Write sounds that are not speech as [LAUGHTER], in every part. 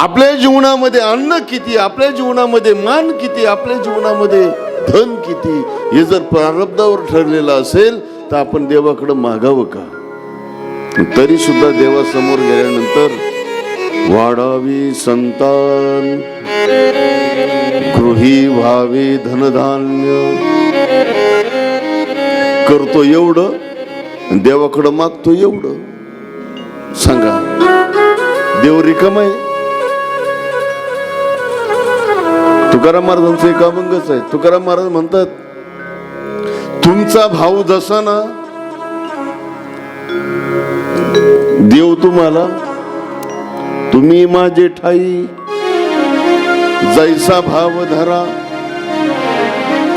आपल्या जीवनामध्ये अन्न किती आपल्या जीवनामध्ये मान किती आपल्या जीवनामध्ये धन किती हे जर प्रारब्धावर ठरलेलं असेल तर आपण देवाकडे मागावं का? तरी सुद्धा देवासमोर गेल्यानंतर वाढावी संतान गृही व्हावी धनधान्य. करतो एवढं देवाकडं मागतो एवढं. सांगा. देव रिकम आहे. तुकाराम महाराजांचं एक अभंगच आहे. तुकाराम महाराज म्हणतात तुमचा भाऊ जसा ना देव तुम्हाला तुम्ही माझे ठाई जैसा भाव धरा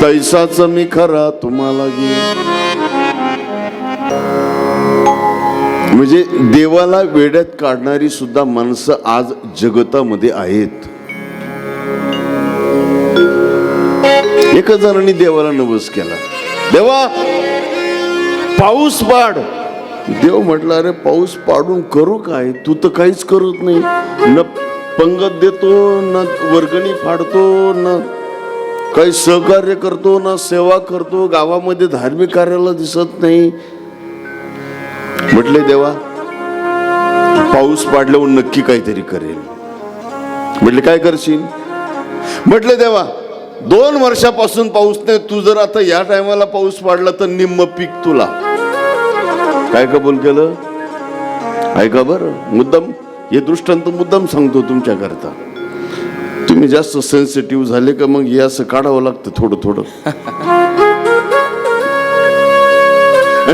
तैसाच मी खरा तुम्हाला घे म्हणजे देवाला वेड्यात काढणारी सुद्धा माणसं आज जगतामध्ये आहेत. एकच जणांनी देवाला नवस केला. देवा पाऊस पाड. देव म्हटलं अरे पाऊस पाडून करू काय? तू तर काहीच करत नाही. न पंगत देतो न वर्गणी फाडतो न काही सहकार्य करतो ना सेवा करतो. गावामध्ये धार्मिक कार्याला दिसत नाही. म्हटले देवा पाऊस पाडल्यावर नक्की काहीतरी करेल. म्हटले काय करशील? म्हटले देवा दोन वर्षापासून पाऊस नाही तू जर आता या टायमाला पाऊस पाडला तर निम्म पीक तुला. काय कबूल केलं? ऐका बरं मुद्दम हे दृष्टांत मुद्दाम सांगतो तुमच्या करता तुम्ही जास्त सेन्सिटिव्ह झाले का मग हे असं काढावं लागतं थोडं थोडं.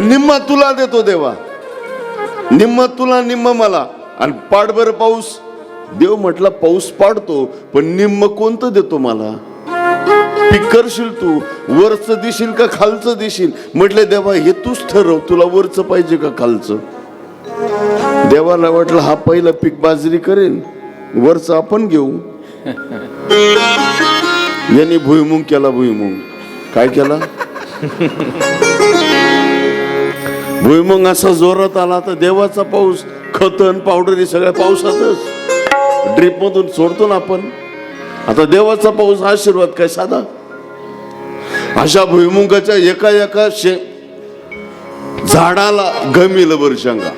निम्मा तुला देतो देवा. निम्मा तुला निम्म मला. आणि पाड पाऊस देव म्हटला पाऊस पाडतो पण निम्म कोणतं देतो मला? पीक करशील तू. वरच दिशील का खालचं दिशील? म्हटले देवा हे तूच ठरव. तुला वरचं पाहिजे का खालचं? देवाला वाटलं हा पहिला पीक बाजरी करेन. वरचं आपण घेऊ. [LAUGHS] यांनी भुईमुंग केला भुईमुंग. काय केला? [LAUGHS] भुईमुंग असा जोरात आला तर देवाचा पाऊस खतन पावडर हे सगळ्या पावसातच. ड्रीप मधून सोडतो ना आपण. आता देवाचा पाऊस आशीर्वाद काय साधा? अशा भुईमुंगाच्या एका एका शे झाडाला गमिलं बर शेंगा.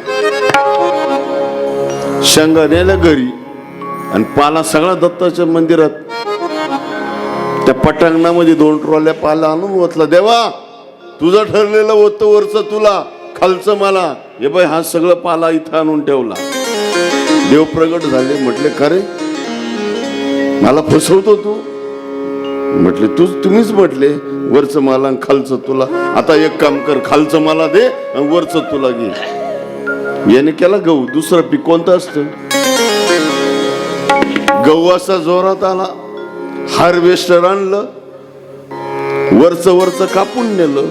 शेंगा नेल्या घरी आणि पाला सगळा दत्ताच्या मंदिरात. त्या पटांगणामध्ये दोन ट्रॉल्या पाला आणून ओतला देवा तुझं ठरलेलं होतं वरचं तुला खालचं मला. हे बाय हा सगळं पाला इथं आणून ठेवला. देव प्रगट झाले म्हटले खरे मला फसवतो तू? म्हटले तू तुम्हीच म्हटले वरचं मला आणि खालचं तुला. आता एक काम कर खालचं मला दे आणि वरचं तुला घे. याने केला गहू. दुसरं पीक कोणतं असतं? गहू असा जोरात आला. हार्वेस्टर आणलं. वरचं वरचं कापून नेलं.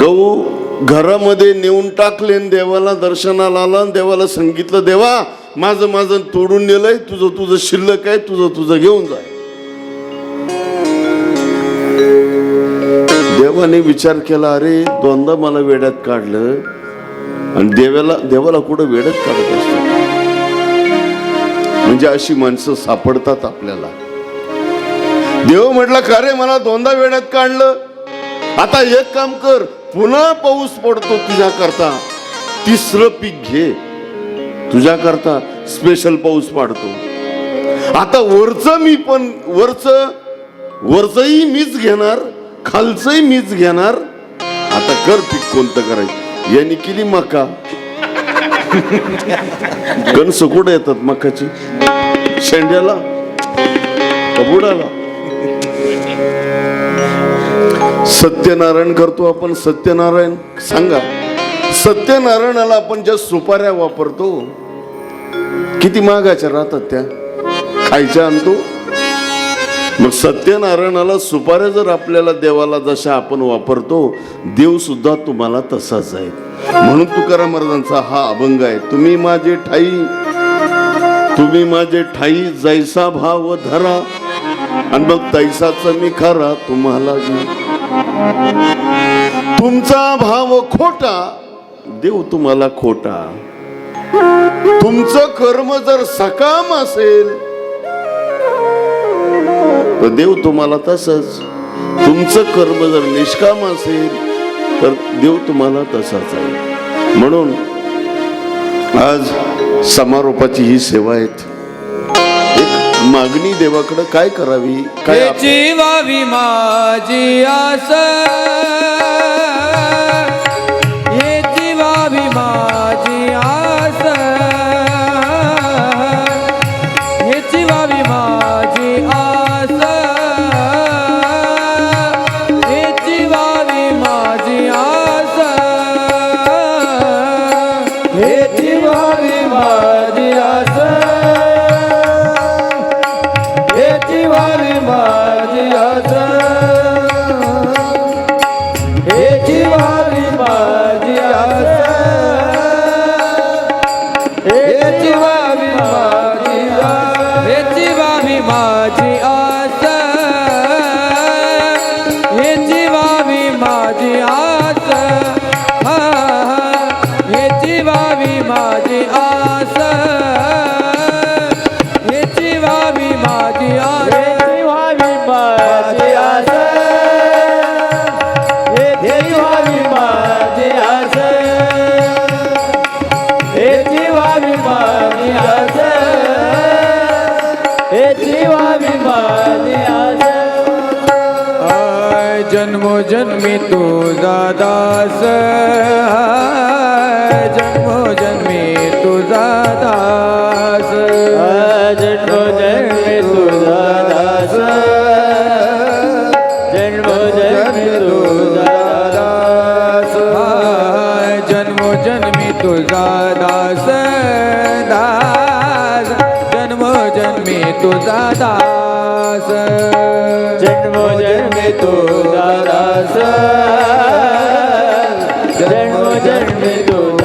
गहू घरामध्ये नेऊन टाकले आणि देवाला दर्शनाला आला आणि देवाला सांगितलं देवा माझं माझं तोडून नेलंय. तुझं तुझं शिल्लक आहे. तुझं तुझं घेऊन जाय देवाने विचार केला अरे दोनदा मला वेड्यात काढलं आणि देवाला देवाला कुठं वेड्यात काढत असत? म्हणजे अशी माणसं सापडतात आपल्याला. देव म्हटलं का रे मला दोनदा वेड्यात काढलं? आता एक काम कर पुन्हा पाऊस पडतो तुझ्या करता तिसरं पीक घे. तुझ्या करता स्पेशल पाऊस पाडतो. आता वरच मी पण वरच वरचही मीच घेणार. खालचंही मीच घेणार. आता कर पीक कोणतं करायचं? यांनी केली मका. गणस कुठे येतात मकाची? शेंड्याला? बुडाला? सत्यनारायण करतो आपण सत्यनारायण. सांगा. सत्यनारायणाला आपण ज्या सुपाऱ्या वापरतो किती महागाच्या राहतात त्या? खायच्या आणतो? मग सत्यनारायणाला सुपाऱ्या जर आपल्याला देवाला जशा आपण वापरतो देव सुद्धा तुम्हाला तसाच आहे. म्हणून तुकाराम महाराजांचा हा अभंग आहे तुम्ही माझे ठाई तुम्ही माझे ठाई जैसा भाव धरा आणि मग तैसाच मी खरा तुम्हाला तुमचा भाव खोटा देव तुम्हाला खोटा. तुमचं कर्म जर सकाम असेल तर देव तुम्हाला तसंच. तुमचं कर्म जर निष्काम असेल तर देव तुम्हाला तसाच आहे. म्हणून आज समारोपाची ही सेवा आहेत. मागणी देवाकडे काय करावी? काय जीवावी माझी आस माझी आस हेची माझी आस हेची वावी माझी आस हेची वावी माझी आस हेची वावी माझी आस हेची वावी माझी आस आय जन्मोजन्मी तुझा दास जन्मी तुझा दास दास जन्मोजन्मी तुझा दास जन्मोजन्मी तुझा दास जन्मोजन्मी तुझा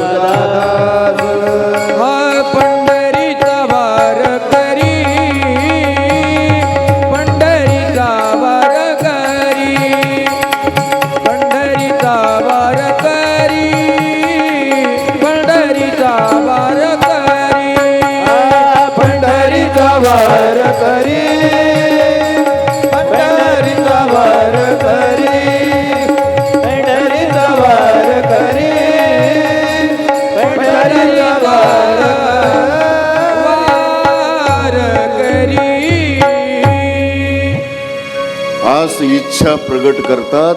इच्छा प्रगट करतात.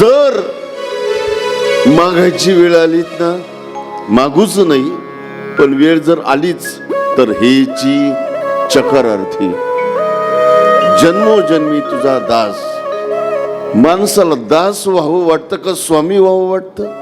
जर मागायची वेळ आलीच ना मागूच नाही पण वेळ जर आलीच तर हेची चकर अर्थी जन्मोजन्मी तुझा दास. माणसाला दास व्हावं वाटतं का स्वामी व्हावं वाटतं?